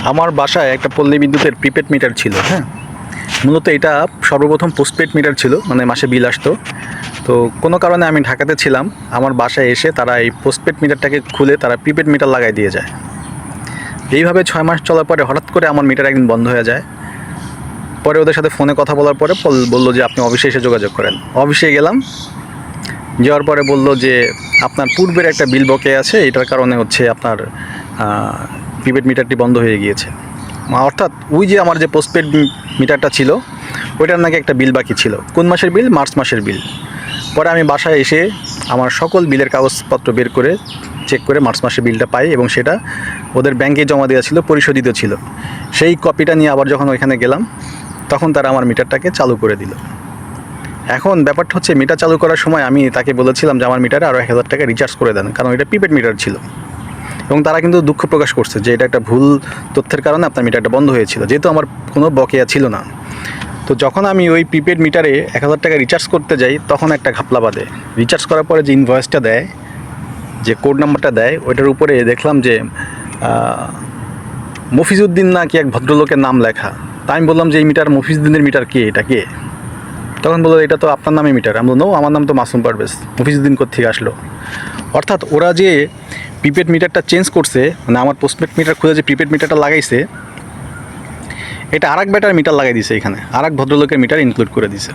আমার বাসায় একটা পল্লী বিদ্যুতের প্রিপেড মিটার ছিল হ্যাঁ। মূলত এটা সর্বপ্রথম পোস্টপেড মিটার ছিল মানে মাসে বিল আসতো। তো কোনো কারণে আমি ঢাকাতে ছিলাম, আমার বাসায় এসে তারা এই পোস্টপেড মিটারটাকে খুলে তারা প্রিপেড মিটার লাগাই দিয়ে যায়। এইভাবে ছয় মাস চলার পরে হঠাৎ করে আমার মিটার একদিন বন্ধ হয়ে যায়। পরে ওদের সাথে ফোনে কথা বলার পরে বল- বলল যে, আপনি অফিসে এসে যোগাযোগ করেন। অফিসে গেলাম, যাওয়ার পরে বলল যে, আপনার পূর্বের একটা বিল বকে আছে, এটার কারণে হচ্ছে আপনার প্রিপেড মিটারটি বন্ধ হয়ে গিয়েছে। অর্থাৎ ওই যে আমার যে পোস্টপেড মিটারটা ছিল, ওইটার নাকি একটা বিল বাকি ছিল। কোন মাসের বিল মার্চ মাসের বিল পরে আমি বাসায় এসে আমার সকল বিলের কাগজপত্র বের করে চেক করে মার্চ মাসের বিলটা পাই এবং সেটা ওদের ব্যাংকে জমা দেওয়া ছিল, পরিশোধিত ছিল। সেই কপিটা নিয়ে আবার যখন ওইখানে গেলাম, তখন তারা আমার মিটারটাকে চালু করে দিল। এখন ব্যাপারটা হচ্ছে মিটার চালু করার সময় আমি তাকে বলেছিলাম যে, আমার মিটারে আরও এক হাজার টাকা রিচার্জ করে দেন। কারণ এটা প্রিপেড মিটার ছিল। এবং তারা কিন্তু দুঃখ প্রকাশ করছে যে এটা একটা ভুল তথ্যের কারণে আপনার মিটারটা বন্ধ হয়েছিল। যেহেতু আমার কোনো বকেয়া ছিল না। তো যখন আমি ওই প্রিপেড মিটারে এক হাজার টাকা রিচার্জ করতে যাই, তখন একটা ঘাপলা বাঁধে। রিচার্জ করার পরে যে ইনভয়েসটা দেয়, যে কোড নাম্বারটা দেয়, ওইটার উপরে দেখলাম যে মফিজউদ্দিন না কি এক ভদ্রলোকের নাম লেখা। তা আমি বললাম যে, এই মিটার মফিজউদ্দিনের মিটার কে? এটা কে? তখন বলল, এটা তো আপনার নামে মিটার আমি বলল নো আমার নাম তো মাসুম পারভেজ। মফিজউদ্দিন কোথেকে আসলো? অর্থাৎ ওরা যে প্রিপেড মিটারটা চেঞ্জ করছে মানে আমার পোস্টপেড মিটার খুঁজে যে প্রিপেড মিটারটা লাগাইছে, এটা আরেক ব্যাটার মিটার লাগাই দিছে এখানে, আরেক ভদ্রলোকের মিটার ইনক্লুড করে দিছে।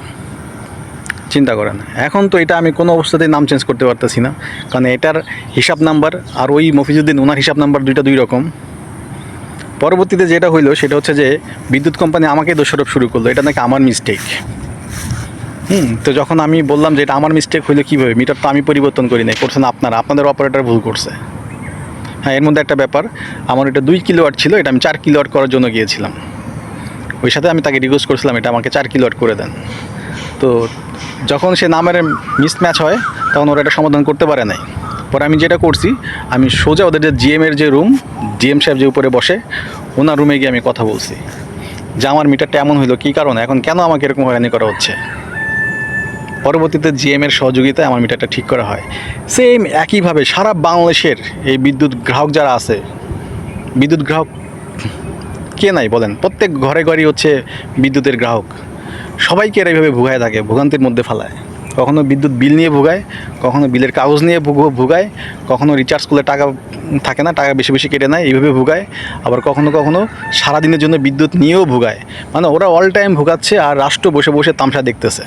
চিন্তা করেন, এখন তো এটা আমি কোনো অবস্থাতেই নাম চেঞ্জ করতে পারতেছি না, কারণ এটার হিসাব নাম্বার আর ওই মফিজুদ্দিন ওনার হিসাব নাম্বার দুইটা দুই রকম। পরবর্তীতে যেটা হইল, সেটা হচ্ছে যে বিদ্যুৎ কোম্পানি আমাকে দোষারোপ শুরু করল, এটা নাকি আমার মিস্টেক হুম, তো যখন আমি বললাম যে এটা আমার মিস্টেক হইল কীভাবে মিটার তো আমি পরিবর্তন করি নাই করছেন আপনারা, আপনাদের অপারেটর ভুল করছে। হ্যাঁ এর মধ্যে একটা ব্যাপার। আমার এটা দুই কিলো ছিল, এটা আমি চার কিলো করার জন্য গিয়েছিলাম। ওই সাথে আমি তাকে রিকোয়েস্ট করেছিলাম, এটা আমাকে চার কিলো করে দেন। তো যখন সে নামের মিসম্যাচ হয়, তখন ওরা এটা সমাধান করতে পারে নাই। পরে আমি যেটা করছি, আমি সোজা ওদের যে জিএমের যে রুম জিএম সাহেব যে উপরে বসে, ওনার রুমে গিয়ে আমি কথা বলছি। যে আমার মিটারটা এমন হইল, কী কারণে? এখন কেন আমাকে এরকম হয়রানি করা হচ্ছে? পরবর্তীতে জিএমের সহযোগিতায় আমার মিটারটা ঠিক করা হয়। সেম একইভাবে সারা বাংলাদেশের এই বিদ্যুৎ গ্রাহক যারা আছে, বিদ্যুৎ গ্রাহক কে নাই বলেন? প্রত্যেক ঘরে ঘরেই হচ্ছে বিদ্যুতের গ্রাহক। সবাইকে এরা এইভাবে ভুগায় থাকে, ভোগান্তির মধ্যে ফেলায়। কখনো বিদ্যুৎ বিল নিয়ে ভুগায়, কখনো বিলের কাগজ নিয়ে ভুগ- ভুগায়, কখনো রিচার্জ করলে টাকা থাকে না, টাকা বেশি বেশি কেটে নেয়, এইভাবে ভুগায়। আবার কখনো কখনো সারাদিনের জন্য বিদ্যুৎ নিয়েও ভুগায়। মানে ওরা অল টাইম ভুগাচ্ছে আর রাষ্ট্র বসে বসে তামসা দেখতেছে।